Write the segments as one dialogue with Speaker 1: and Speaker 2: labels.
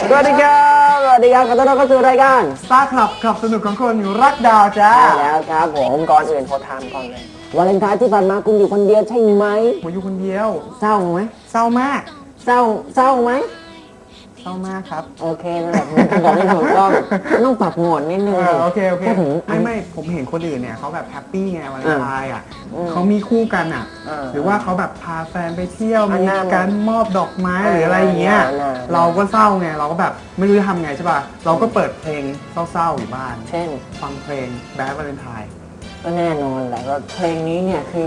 Speaker 1: สวัสดีครับสวัสดีครับขอต้อนรับเข้าสู่รายการ
Speaker 2: สตาร์คลับขับสนุกของคนรักดาวจ้า
Speaker 1: ใช่แล้วครับผมก่อนอื่นโทรถามก่อนเลยวาเลนไทน์ที่ผ่านมาคุณอยู่คนเดียวใช่ไหม
Speaker 2: ผมอยู่คนเดียว
Speaker 1: เศร้าไหม
Speaker 2: เศร้ามาก
Speaker 1: เศร้าเศร้าไหม
Speaker 2: เศร้ามากครับ
Speaker 1: โอเคนั่นแหละผมบอกไม่ถูกต้องต้องปรับโหมดนิดนึง
Speaker 2: เออโอเคโอเค
Speaker 1: พูดถึง
Speaker 2: ไม่ไม่ผมเห็นคนอื่นเนี่ยเขาแบบแฮปปี้ไงวันไทน์อะ
Speaker 1: อืม
Speaker 2: เขามีคู่กันอะ
Speaker 1: เออ
Speaker 2: หรือว่าเขาแบบพาแฟนไปเที่ยว
Speaker 1: อัน
Speaker 2: มี
Speaker 1: นั้น
Speaker 2: การมอบดอกไม้
Speaker 1: เออ
Speaker 2: หรืออะไรอย่างเงี้ย
Speaker 1: นั่นน่ะ
Speaker 2: เราก็เศร้าไงเราก็แบบไม่รู้จะทำไงใช่ป่ะเราก็เปิดเพลงเศร้าๆอยู่บ้าน
Speaker 1: เช่น
Speaker 2: ฟังเพลงแบดวาเลนไทน์
Speaker 1: ก็แน่นอนแหละว่าเพลงนี้เนี่ยคือ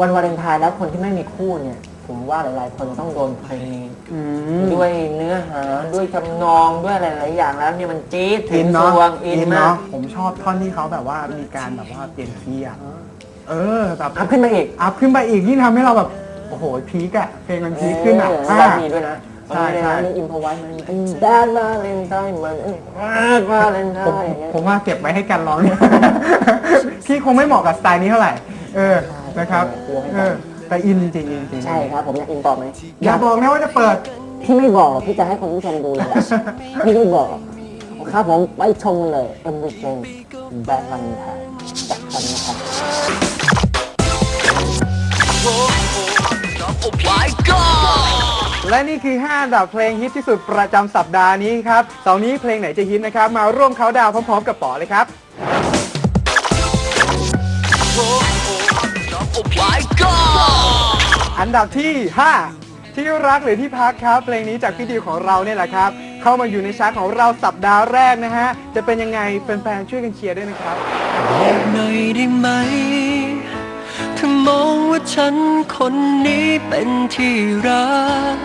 Speaker 1: วันวาเลนไทน์แล้วคนที่ไม่มีคู่เนี่ย ผมว่าหลายๆ คนต้องโดนเพลงนี้
Speaker 2: อืม
Speaker 1: ด้วยเนื้อหาด้วยทำนองด้วยหลายๆอย่างแล้วเนี่ยมันจี๊ดถึ
Speaker 2: อิ
Speaker 1: ง
Speaker 2: น
Speaker 1: ส
Speaker 2: เนาะ
Speaker 1: วงอินมา
Speaker 2: เนาะ
Speaker 1: ก
Speaker 2: ผมชอบท่อนที่เขาแบบว่ามีการแบบว่าเปลี่ยนคีย์อะเออแบบ
Speaker 1: อัพขึ้นมาอีก
Speaker 2: อัพขึ้นไปอีกยิ่งทำให้เราแบบ โอ้โหพีกอะเพลงมันพีคขึ้นอะ
Speaker 1: เออ
Speaker 2: อ่า
Speaker 1: แล้วมีด้วยนะ
Speaker 2: ใช่ใช่
Speaker 1: นี่อิมพอไว้มันเป็นแดนวาเลนไทน์มันวาเลนไท
Speaker 2: ผม
Speaker 1: น์อย่างเงี้ย
Speaker 2: ผมว่าเก็บไว้ให้กันร้อง พี่คงไม่เหมาะกับสไตล์นี้เท่าไหร่ เออนะครับเออ แต่อินจริงๆอินจริงๆ
Speaker 1: ใช่ครับผมอยากอินต่อไหม
Speaker 2: อย่าบอกนะว่าจะเปิด
Speaker 1: พี่ไม่บอกพี่จะให้คุณผู้ชมดูเลยแหละพี่ไม่บอกครับผมไปชมกันเลยเอ็มวีเพลงแบดวาเลนไทน์จากกันนะครับ
Speaker 2: และนี่คือ 5 อันดับเพลงฮิตที่สุดประจำสัปดาห์นี้ครับเสาร์นี้เพลงไหนจะฮิตนะครับ มาร่วมเขาน์ดาวน์พร้อมๆกับป๋อเลยครับ อันดับที่ 5 ที่รักหรือที่พักครับเพลงนี้จากพี่ดิวของเราเนี่ยแหละครับ เข้ามาอยู่ในชาร์ตของเราสัปดาห์แรกนะฮะ จะเป็นยังไงแฟนๆช่วยกันเชียร์ด้วยนะครับ
Speaker 3: บอกหน่อยได้ไหมถ้ามองว่าฉันคนนี้เป็นที่รัก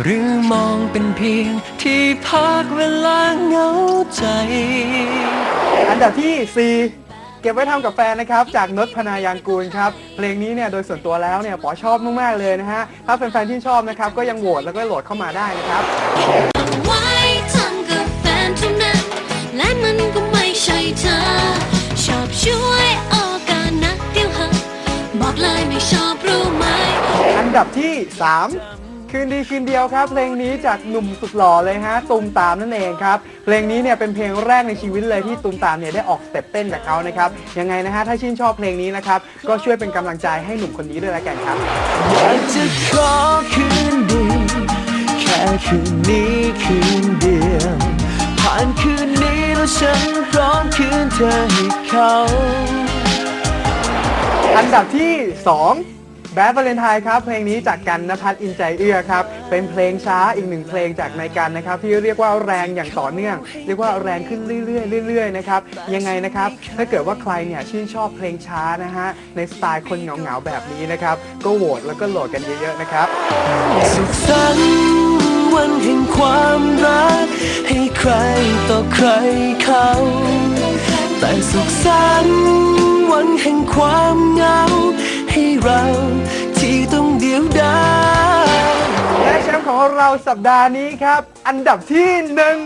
Speaker 3: หรือมองเป็นเพียงที่พักเวลาเหงาใจ
Speaker 2: อันดับที่ 4 เก็บไว้ทำกับแฟนนะครับ จากนศพนายางกูลครับ เพลงนี้เนี่ยโดยส่วนตัวแล้วเนี่ยป๋อชอบมากๆเลยนะฮะ ถ้าแฟนๆที่ชอบนะครับ ก็ยังโหวตแล้วก็โหลดเข้ามาได้นะครับ
Speaker 4: ไว้ทำกับแฟนเท่านั้น และมันก็ไม่ใช่เธอ ชอบช่วยโอกาสนักเดียวเหอะบอกเลยไม่ชอบรู้ไหม
Speaker 2: อันดับที่ 3 คืนดีคืนเดียวครับ เพลงนี้จากหนุ่มสุดหล่อเลยฮะตูมตามนั่นเองครับเพลงนี้เนี่ยเป็นเพลงแรกในชีวิตเลยที่ตูมตามเนี่ยได้ออกสเต็ปเต้นกับเขานะครับยังไงนะฮะถ้าชื่นชอบเพลงนี้นะครับก็ช่วยเป็นกำลังใจให้หนุ่มคนนี้ด้วยละกันครับ
Speaker 3: อยากจะขอคืนดีแค่คืนนี้คืนเดียวผ่านคืนนี้แล้วฉันพร้อมคืนเธอให้เขา
Speaker 2: อันดับที่ 2 แบดวาเลนไทน์ครับ เพลงนี้จากกันนภัทรอินใจเอื้อครับ เป็นเพลงช้าอีกหนึ่งเพลงจากในกันนะครับ ที่เรียกว่าแรงอย่างต่อเนื่อง เรียกว่าแรงขึ้นเรื่อยๆเรื่อยๆนะครับยังไงนะครับ ถ้าเกิดว่าใครเนี่ยชื่นชอบเพลงช้านะฮะในสไตล์คนเหงาๆแบบนี้นะครับ ก็โหวตแล้วก็โหลดกันเยอะๆนะครับ
Speaker 3: สุขสันต์วันแห่งความรัก ให้ใครต่อใครเขาแต่สุขสันต์วันแห่งความเหงาให้เรา
Speaker 2: ของเราสัปดาห์นี้ครับ อันดับที่หนึ่ง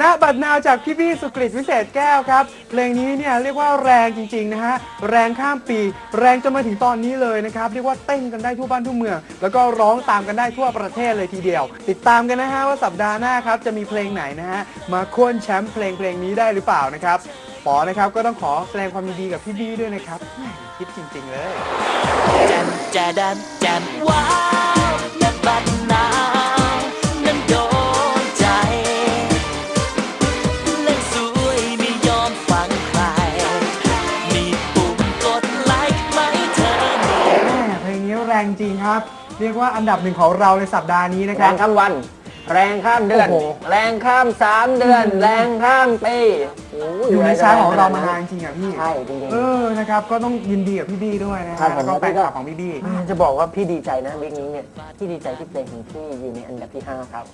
Speaker 2: ณบัดนาวจากพี่พี่สุกฤตวิเศษแก้วครับ เพลงนี้เนี่ยเรียกว่าแรงจริงๆนะฮะ แรงข้ามปี แรงจนมาถึงตอนนี้เลยนะครับ เรียกว่าเต้นกันได้ทั่วบ้านทั่วเมือง แล้วก็ร้องตามกันได้ทั่วประเทศเลยทีเดียว ติดตามกันนะฮะว่าสัปดาห์หน้าครับจะมีเพลงไหนนะฮะมาโค่นแชมป์เพลงเพลงนี้ได้หรือเปล่านะครับปอนะครับก็ต้องขอแสดงความยินดีกับพี่บี้ด้วยนะครับคิดจริง ๆ เลย
Speaker 3: แจมแจดมแจมว้าวนับบัดนา
Speaker 2: นี้แรงจริงครับ เรียกว่าอันดับหนึ่งของเราในสัปดาห์นี้นะค
Speaker 1: แร
Speaker 2: รับ
Speaker 1: งข้ามวัน แรงข้ามเดือน
Speaker 2: โอ้โห
Speaker 1: แรงข้ามสามเดือน แรงข้ามปีโอ
Speaker 2: ยู่ในชาร์ตของเรามา
Speaker 1: แนา
Speaker 2: นจริงอะพี่
Speaker 1: ใช่จริงๆ
Speaker 2: เออนะครับก็ต้องยินดีกับพี่บี้ด้วยนะ
Speaker 1: ครั
Speaker 2: ฮะ
Speaker 1: บผม
Speaker 2: แล้วก็แฟนคลับของพี่บี้
Speaker 1: อืมจะบอกว่าพี่ดีใจนะวิกนี้เนี่ยพี่ดีใจที่เพลงของพี่อยู่ในอันดับที่5ครับ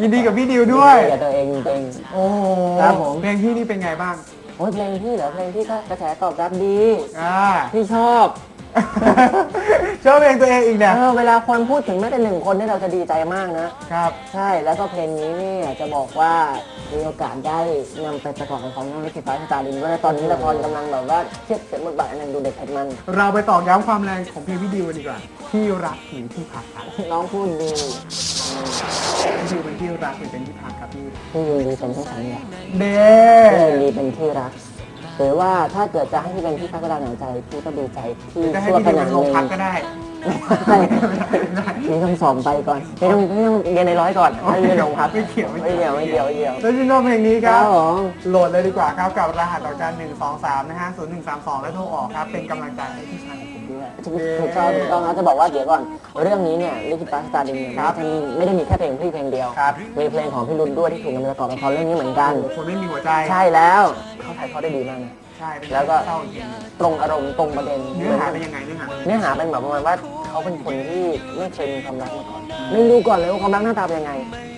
Speaker 2: ยินดีกับพี่ดิวด้วย
Speaker 1: อย่าตัวเองตัวเอง
Speaker 2: โอ้โห
Speaker 1: ครับผม
Speaker 2: เพลงพี่นี่เป็นไงบ้าง
Speaker 1: โอ้ยเพลงพี่เหรอเพลงพี่ก็กระแสตอบรับดี
Speaker 2: อ่า
Speaker 1: พี่ชอบ
Speaker 2: ชอบเพลงตัวเองอีกเนี่ย
Speaker 1: เออเวลาคนพูดถึงแม้แต่หนึ่งคนเนี่ยเราจะดีใจมากนะ
Speaker 2: ครับ
Speaker 1: ใช่แล้วก็เพลงนี้เนี่ยจะบอกว่ามีโอกาสได้นำไปประกอบละครเรื่องลิขิตฟ้าชะตาดินด้วยนะตอนนี้ละครกำลังแบบว่าเทียบเสร็จบทบาทอันนั้นดูเด็กเผ็ดมัน
Speaker 2: เราไปตอกย้ำความแรงของเพลงพี่ดิวกันดีกว่า ที่รักหรือที่พักครับ
Speaker 1: น้องพูดดี
Speaker 2: คือเป็นที่รักหรือเป็นที่พักครับพี่
Speaker 1: พี่ยินดีเป็นทั้งสองอย่าง
Speaker 2: เด้
Speaker 1: พี่ยินดีเป็นที่รัก หรือว่าถ้าเกิดจะให้พี่เป็นที่พักก็ได้หนาวใจพี่ก็ดีใจที่
Speaker 2: จะให้
Speaker 1: ชั่ว
Speaker 2: พี่
Speaker 1: ข
Speaker 2: ดู
Speaker 1: ณะ
Speaker 2: เป็น
Speaker 1: ห
Speaker 2: โรง
Speaker 1: นึ่ง
Speaker 2: พักก็ได้
Speaker 1: ใช่นี่ต้องสอบไปก่อนไม่ต้องไม่ต้องเรียนในร้อยก่อนไม่เรียนโรงพัก
Speaker 2: ไม่เกี่ยว
Speaker 1: ไม่เกี่ยวไม่เกี่ยวไม่เกี่ยว
Speaker 2: แล้วชื่นชอบเพลงนี้ค
Speaker 1: ค
Speaker 2: รั
Speaker 1: รั
Speaker 2: บบ
Speaker 1: ผม
Speaker 2: โหลดเลยดีกว่าครับกับรหัสดอกจันหนึ่งสองสามนะฮะศูนย์หนึ่งสามสองแล้วโทรออกครับ เป็นกำลังใจให้พี่ชายของผมด้วย
Speaker 1: ถูกต้องถูกต้องเราจะบอกว่าเดี๋ยวก่อน เรื่องนี้เนี่ยลิขิตฟ้าสตาร์ดินเนี่ย
Speaker 2: ครับ
Speaker 1: ไม่ได้มีแค่เพลงพี่เพลงเดียว
Speaker 2: ครับ
Speaker 1: มีเพลงของพี่รุ่นด้วยที่ถูกนำมาประกอบละครเรื่องนี้เหมือนกัน
Speaker 2: โอ้โหคนไม่มีหัวใจ
Speaker 1: ใช่แล้วเขาถ่ายทอดได้ดีมากนะ
Speaker 2: ใช่เป็น
Speaker 1: แล้วก็
Speaker 2: เศร้าจริง
Speaker 1: ตรงอารมณ์ตรงประเด็น
Speaker 2: เนื้อหาเป็นยังไงเนื้อหา
Speaker 1: เนื้อหาเป็นแบบประมาณว่าเขาเป็นคนที่ไม่เคยมีความรักมาก่อนไม่รู้ก่อนเลยว่าความรักหน้าตาเป็นยังไง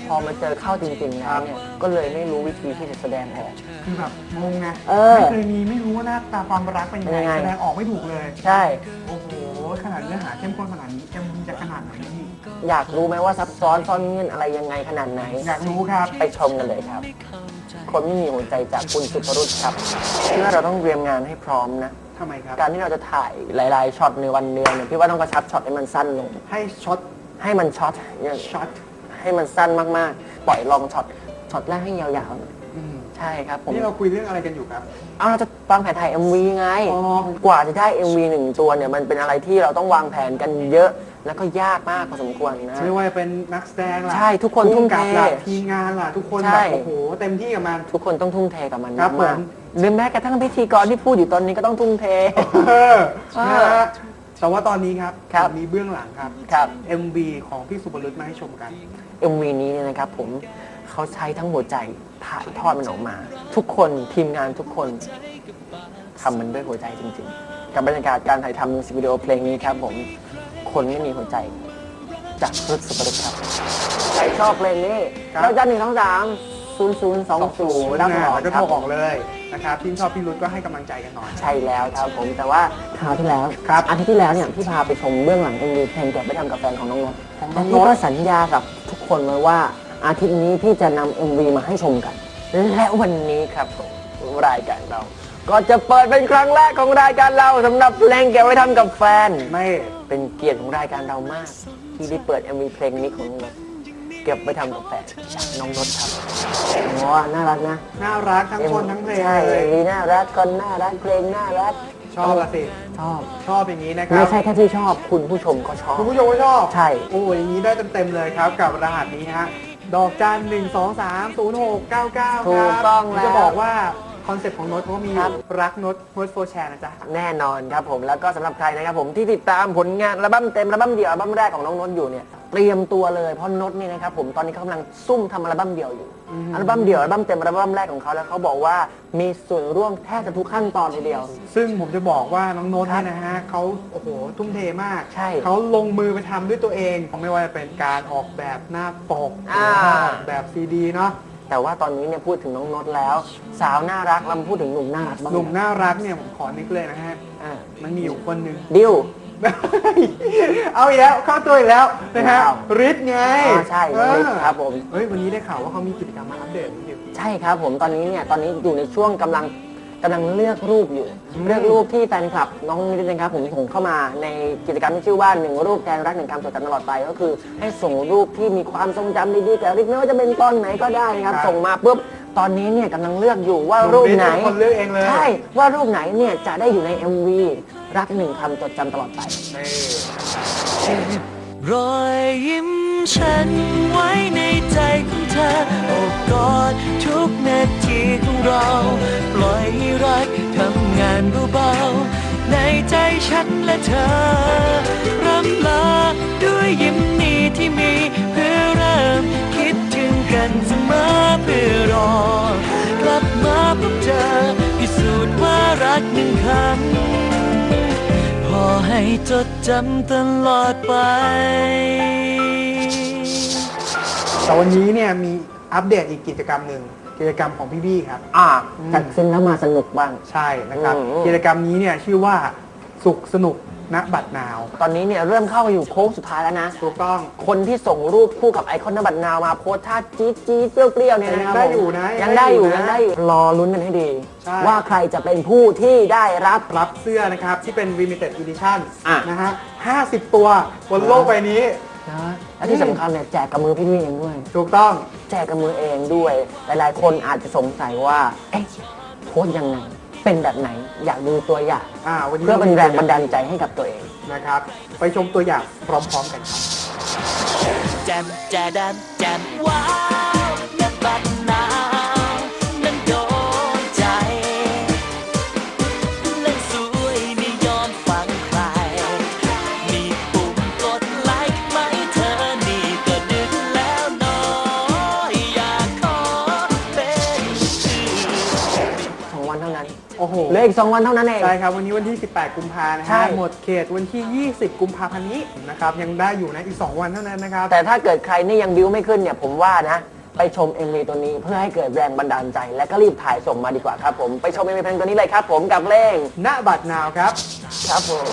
Speaker 1: พอมาเจอเข้าจริงๆแล้วเนี่ยก็เลยไม่รู้วิธีที่จะแสดงออก
Speaker 2: คือแบบงงไง
Speaker 1: เออ
Speaker 2: ไม่เคยมีไม่รู้ว่าหน้าตาความรักเป็นยัง
Speaker 1: เป็นยัง
Speaker 2: ไง
Speaker 1: ไง
Speaker 2: แสดงออกไม่ถูกเลย
Speaker 1: ใช่
Speaker 2: โอ้โห ขนาดเนื้อหาเข้มข้นขนาดนี้เอ็มจะขนาดไหนพี่
Speaker 1: อยากรู้ไหมว่าซับซ้อนซ่อนเงื่อนอะไรยังไงขนาดไหน
Speaker 2: อยากรู้ครับ
Speaker 1: ไปชมกันเลยครับ คนไม่มีหัวใจจากคุณสุภรุตครับเพื่อเราต้องเตรียมงานให้พร้อมนะ
Speaker 2: ทำไมครับ
Speaker 1: การที่เราจะถ่ายหลาย ๆ ช็อตในวันเดียวเนี่ยพี่ว่าต้องกระชับช็อตให้มันสั้นลง
Speaker 2: ให้ช็อต
Speaker 1: ให้มันช็อตอย่าง
Speaker 2: ช็อต
Speaker 1: ให้มันสั้นมาก ๆ ปล่อยลองช็อตช็อตแรกให้ยาวๆหน่อย
Speaker 2: อืม
Speaker 1: ใช่ครับผม
Speaker 2: นี่เราคุยเรื่องอะไรกันอยู่ครับ
Speaker 1: เอาเราจะวางแผนถ่าย MV ไง
Speaker 2: อ๋อ
Speaker 1: กว่าจะได้ MV หนึ่งตัวเนี่ยมันเป็นอะไรที่เราต้องวางแผนกันเยอะ แล้วก็ยากมากพอสมควรนะ
Speaker 2: ไม่ว่าจะเป็นนักแสดงล่ะ
Speaker 1: ใช่ทุกคนทุ่มเท
Speaker 2: ผู้กำกับล่ะทีมงานล่ะ ทุกคน
Speaker 1: ใช่
Speaker 2: แบบโอ้โหเต็มที่กับมัน
Speaker 1: ทุกคนต้องทุ่มเทกับมัน
Speaker 2: ครับ
Speaker 1: มาก
Speaker 2: ผม
Speaker 1: ๆหรือแม้กระทั่งพิธีกรที่พูดอยู่ตอนนี้ก็ต้องทุ่มเท
Speaker 2: เออ
Speaker 1: เออ
Speaker 2: นะฮะแต่ว่าตอนนี้ครับ
Speaker 1: ครับ
Speaker 2: มีเบื้องหลังครับ
Speaker 1: ครับ
Speaker 2: MV ของพี่สุบรุตมาให้ชมกัน
Speaker 1: MV นี้เนี่ยนะครับผม เขาใช้ทั้งหัวใจถ่ายทอดมันออกมา ทุกคนทีมงานทุกคนทำมันด้วยหัวใจจริง ๆ กับบรรยากาศการถ่ายทำมิวสิกวิดีโอเพลงนี้ครับผมคนไม่มีหัวใจ จากรุดสุปรุตครับใครชอบเพลงนี้
Speaker 2: ครับ
Speaker 3: Dạ,
Speaker 1: เราจะหนึ่งสองสามศูนย์ศูนย์สองศูนย์
Speaker 2: แล้
Speaker 1: แล้วว
Speaker 2: ก็
Speaker 1: ก็
Speaker 2: โทรออกเลยนะครับที่ชอบพี่รุตก็ให้กำลังใจกันหน่อย
Speaker 1: ใช่แล้วครับผมแต่ว่าคราวที่แล้ว
Speaker 2: ครับ
Speaker 1: อาทิตย์ที่แล้วเนี่ยพี่พาไปชมเบื้องหลัง MV เพลงเก็บไปทำกับแฟนของน้องนนท์
Speaker 2: ของน้องนนท์
Speaker 1: พี่ก็สัญญากับทุกคนไว้ว่า อาทิตย์นี้พี่จะนำ MV มาให้ชมกัน และวันนี้ครับผมรายการเรา ก็จะเปิดเป็นครั้งแรกของรายการเราสำหรับเพลงเก็บไว้ทำกับแฟน
Speaker 2: ไม่
Speaker 1: เป็นเกียรติของรายการเรามาก ที่ได้เปิด MV เพลงนี้ของน้องนนท์เก็บไปทำกับแฟนจากน้องนนท์ครับโอ้น่ารักนะ
Speaker 2: น่ารักทั้งคนทั้งเพลง
Speaker 1: ใช่
Speaker 2: เลย
Speaker 1: น่ารักคนน่ารักเพลงน่ารัก
Speaker 2: ชอบละสิ
Speaker 1: ชอบ
Speaker 2: ชอบอย่างนี้นะครั
Speaker 1: ไม่
Speaker 2: บ
Speaker 1: ใช่แค่ที่ชอบคุณผู้ชมก็ชอบ
Speaker 2: คุณผู้ชมก็ชอบ
Speaker 1: ใช่
Speaker 2: โอ้ยอย่างนี้ได้เต็มๆเลยครับ กับรหัสนี้ฮะ ดอกจันหนึ่งสองสามศูนย์หกเก้าเก้า
Speaker 1: ถู
Speaker 2: ค
Speaker 1: ก
Speaker 2: รับ
Speaker 1: ต้องแล้ว
Speaker 2: จะบอกว่าคอนเซ็ปต์ของโน้ตเขาก็มีอ
Speaker 1: ครั
Speaker 2: ยู่
Speaker 1: บ
Speaker 2: รักโน้ตโน้ตโฟร์แชร์นะจ๊ะ
Speaker 1: แน่นอนครับผมแล้วก็สำหรับใครนะครับผมที่ติดตามผลงานอัลบั้มเต็มอัลบั้มเดี่ยวอัลบั้มแรกของน้องนนท์อยู่เนี่ย เตรียมตัวเลยเพราะนนท์เนี่ยนะครับผมตอนนี้เขากำลังซุ่มทำอัลบั้มเดี่ยวอยู่
Speaker 2: อืม
Speaker 1: อัลบั้มเดี่ยวอัลบั้มเต็มอัลบั้มแรกของเขาแล้วเขาบอกว่ามีส่วนร่วมแทบจะทุกขั้นตอนทีเดียว
Speaker 2: ซึ่งผมจะบอกว่าน้องโน้ต
Speaker 1: ครับ
Speaker 2: เนี่ยนะฮะเขาโอ้โหทุ่มเทมาก
Speaker 1: ใช่
Speaker 2: เขาลงมือไปทำด้วยตัวเองไม่ว่าจะเป็นการออกแบบหน้าปกห
Speaker 1: อ่า
Speaker 2: รือว่า ออกแบบซีดีเนาะ
Speaker 1: แต่ว่าตอนนี้เนี่ยพูดถึงน้องนนท์แล้ว สาวน่ารักเรามาพูดถึงหนุ่มน่ารักบ้าง
Speaker 2: หนุ่มน่ารักเนี่ยผมขอนิดเลยนะฮะ
Speaker 1: อ่า
Speaker 2: มันมีอยู่คนหนึ่ง
Speaker 1: ดิว
Speaker 2: เอาอีกแล้วเข้าตัวอีกแล้วนะฮะ
Speaker 1: ว้าว
Speaker 2: ริทธิ์ไง
Speaker 1: อ๋อใช่น้องฤทธิ์
Speaker 2: เออ
Speaker 1: ครับผม
Speaker 2: เฮ้ยวันนี้ได้ข่าวว่าเขามีกิจกรรมมาอัปเดตนี่ดิ
Speaker 1: ใช่ครับผมตอนนี้เนี่ยตอนนี้อยู่ในช่วงกำลังกำลังเลือกรูปอยู่
Speaker 2: อืม
Speaker 1: เลือกรูปที่แฟนคลับน้องนิดนะครับผมส่งเข้ามาในกิจกรรมที่ชื่อว่าหนึ่งรูปแทนรักหนึ่งคำจดจำตลอดไป ก็คือให้ส่งรูปที่มีความทรงจำดีๆแต่ริกไม่ว่าจะเป็นตอนไหนก็ได้นะครับ ส่งมาปุ๊บ ตอนนี้เนี่ยกำลังเลือกอยู่ว่ารูปไหน
Speaker 2: เป็นคนเลือกเองเลย
Speaker 1: ใช่ว่ารูปไหนเนี่ยจะได้อยู่ใน MV รักหนึ่งคำจดจำตลอดไป
Speaker 2: นี่
Speaker 3: รอยยิ้มฉันไว้ในใจของเธอโอบกอดทุกนาทีของเรา ปล่อยให้รักทำงานเบาๆในใจฉันและเธอรำลาด้วย จดจำตลอดไป
Speaker 2: แต่วันนี้เนี่ยมีอัปเดตอีกกิจกรรมหนึ่งกิจกรรมของพี่บี้ครับ
Speaker 1: อ่าจัดขึ้นแล้วมาสนุกบ้าง
Speaker 2: ใช่นะครับ
Speaker 1: อืม
Speaker 2: กิจกรรมนี้เนี่ยชื่อว่าสุขสนุก ณบัตรนาว
Speaker 1: ตอนนี้เนี่ยเริ่มเข้าอยู่โค้งสุดท้ายแล้วนะ
Speaker 2: ถูกต้อง
Speaker 1: คนที่ส่งรูปคู่กับไอคอนนบัตรนาวมาโพสท่าจี๊ดจี๊ดเปรี้ยวๆเนี่ยนะครับ
Speaker 2: ยังได้
Speaker 1: ผม
Speaker 2: อยู่นะ
Speaker 1: ยังได้อยู่
Speaker 2: ยั
Speaker 1: ยัง
Speaker 2: งได้
Speaker 1: ได้
Speaker 2: อ
Speaker 1: อยู่ยู่รอลุ้นกันให้ดี
Speaker 2: ใช่
Speaker 1: ว่าใครจะเป็นผู้ที่ได้รับ
Speaker 2: รับเสื้อนะครับ ที่เป็น limited edition
Speaker 1: อะ
Speaker 2: นะฮะ50 ตัวบนโลกใบนี้
Speaker 1: นะและที่สำคัญเนี่ยแจกกับมือพี่นุ้ยเองด้วย
Speaker 2: ถูกต้อง
Speaker 1: แจกกับมือเองด้วย หลายๆ คนอาจจะสงสัยว่า เอ๊ะโพสต์ยังไง เป็นแบบไหน อยากดูตัวอย่าง
Speaker 2: อ่าวันนี้
Speaker 1: เพื่อเป็นแรงบันดาลใจให้กับตัวเอง
Speaker 2: นะครับ ไปชมตัวอย่างพร้อมๆกันครับ
Speaker 3: แจมแจดมแจมว้าว
Speaker 1: เท่านั้น
Speaker 2: โอ้โห
Speaker 1: เหลืออีกสองวันเท่านั้นเอง
Speaker 2: ใช่ครับ วันนี้วันที่ 18 กุมภานะ
Speaker 1: ใช่
Speaker 2: ฮะหมดเขตวันที่ 20 กุมภาพันธ์นี้นะครับยังได้อยู่นะอีก 2 วันเท่านั้นนะครับ
Speaker 1: แต่ถ้าเกิดใครนี่ยังบิวไม่ขึ้นเนี่ย ผมว่านะ ไปชม MV ตัวนี้เพื่อให้เกิดแรงบันดาลใจ และก็รีบถ่ายส่งมาดีกว่าครับผม ไปชม MV เพลงตัวนี้เลยครับผมกับเพลง
Speaker 2: ณบัตรนาวครับ
Speaker 1: ครับผม